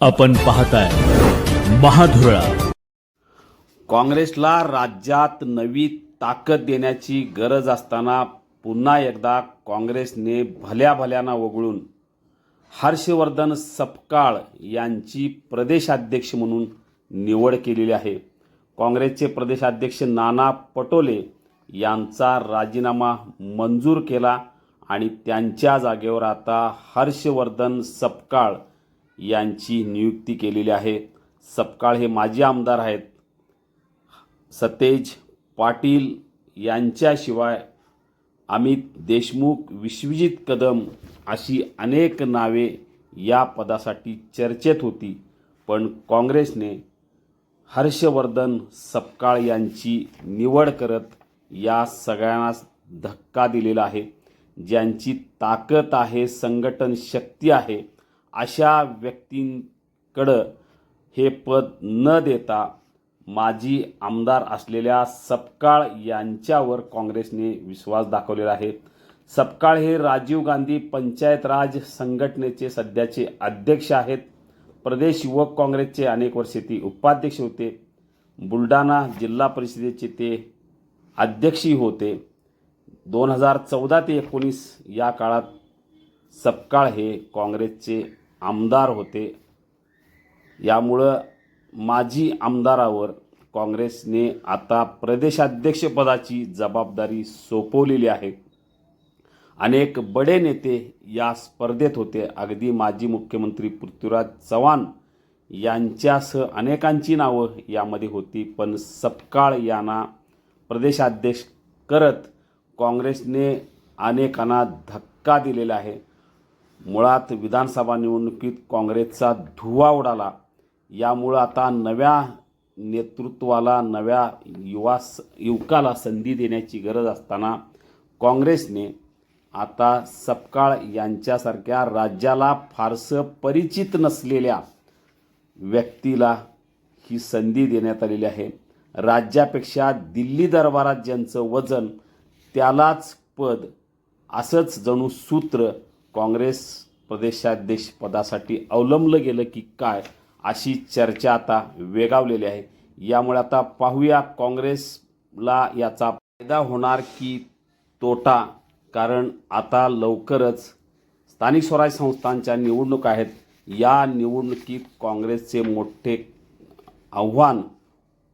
आपण पाहताय महाधुरळा. काँग्रेसला राज्यात नवी ताकद देण्याची गरज असताना पुन्हा एकदा काँग्रेसने भल्या भल्याना वगळून हर्षवर्धन सपकाळ यांची प्रदेशाध्यक्ष म्हणून निवड केलेली आहे. काँग्रेसचे प्रदेशाध्यक्ष नाना पटोले यांचा राजीनामा मंजूर केला आणि त्यांच्या जागेवर आता हर्षवर्धन सपकाळ यांची नियुक्ती केलेली आहे. सपकाळ हे माजी आमदार आहेत. सतेज पाटील यांच्याशिवाय अमित देशमुख विश्वजित कदम अशी अनेक नावे या पदासाठी चर्चेत होती. पण काँग्रेसने हर्षवर्धन सपकाळ यांची निवड करत या सगळ्यांना धक्का दिलेला आहे. ज्यांची ताकद आहे संघटन शक्ती आहे अशा व्यक्तींकडं हे पद न देता माजी आमदार असलेल्या सपकाळ यांच्यावर काँग्रेसने विश्वास दाखवलेला आहे. सपकाळ हे राजीव गांधी पंचायत राज संघटनेचे सध्याचे अध्यक्ष आहेत. प्रदेश युवक काँग्रेसचे अनेक वर्षे ते उपाध्यक्ष होते. बुलढाणा जिल्हा परिषदेचे ते अध्यक्षही होते. दोन हजार चौदा ते एकोणीस या काळात सपकाळ हे काँग्रेसचे आमदार होते. यामुळं माजी आमदारावर काँग्रेसने आता प्रदेशाध्यक्षपदाची जबाबदारी सोपवलेली आहे. अनेक बडे नेते या स्पर्धेत होते. अगदी माजी मुख्यमंत्री पृथ्वीराज चव्हाण यांच्यासह अनेकांची नावं यामध्ये होती. पण सपकाळ यांना प्रदेशाध्यक्ष करत काँग्रेसने अनेकांना धक्का दिलेला आहे. मुळात विधानसभा निवडणुकीत काँग्रेसचा धुवा उडाला. यामुळं आता नव्या नेतृत्वाला नव्या युवा युवकाला संधी देण्याची गरज असताना काँग्रेसने आता सपकाळ यांच्यासारख्या राज्याला फारसं परिचित नसलेल्या व्यक्तीला ही संधी देण्यात आलेली आहे. राज्यापेक्षा दिल्ली दरबारात ज्यांचं वजन त्यालाच पद असंच जणू सूत्र काँग्रेस प्रदेशाध्यक्ष पदासाठी अवलंबलं गेलं की काय अशी चर्चा आता वेगावलेली आहे. यामुळे आता पाहूया काँग्रेसला याचा फायदा होणार की तोटा कारण आता लवकरच स्थानिक स्वराज्य संस्थांच्या निवडणुका आहेत. या निवडणुकीत काँग्रेसचे मोठे आव्हान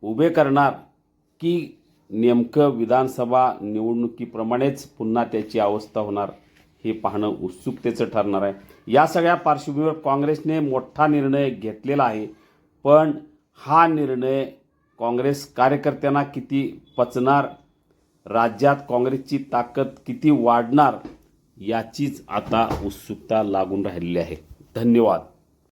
उभे करणार की नेमकं विधानसभा निवडणुकीप्रमाणेच पुन्हा त्याची अवस्था होणार? हे पाहणं उत्सुकतेचं ठरणार आहे. या सगळ्या पार्श्वभूमीवर काँग्रेसने मोठा निर्णय घेतलेला आहे. पण हा निर्णय काँग्रेस कार्यकर्त्यांना किती पचणार? राज्यात काँग्रेसची ताकद किती वाढणार? याचीच आता उत्सुकता लागून राहिलेली आहे. धन्यवाद.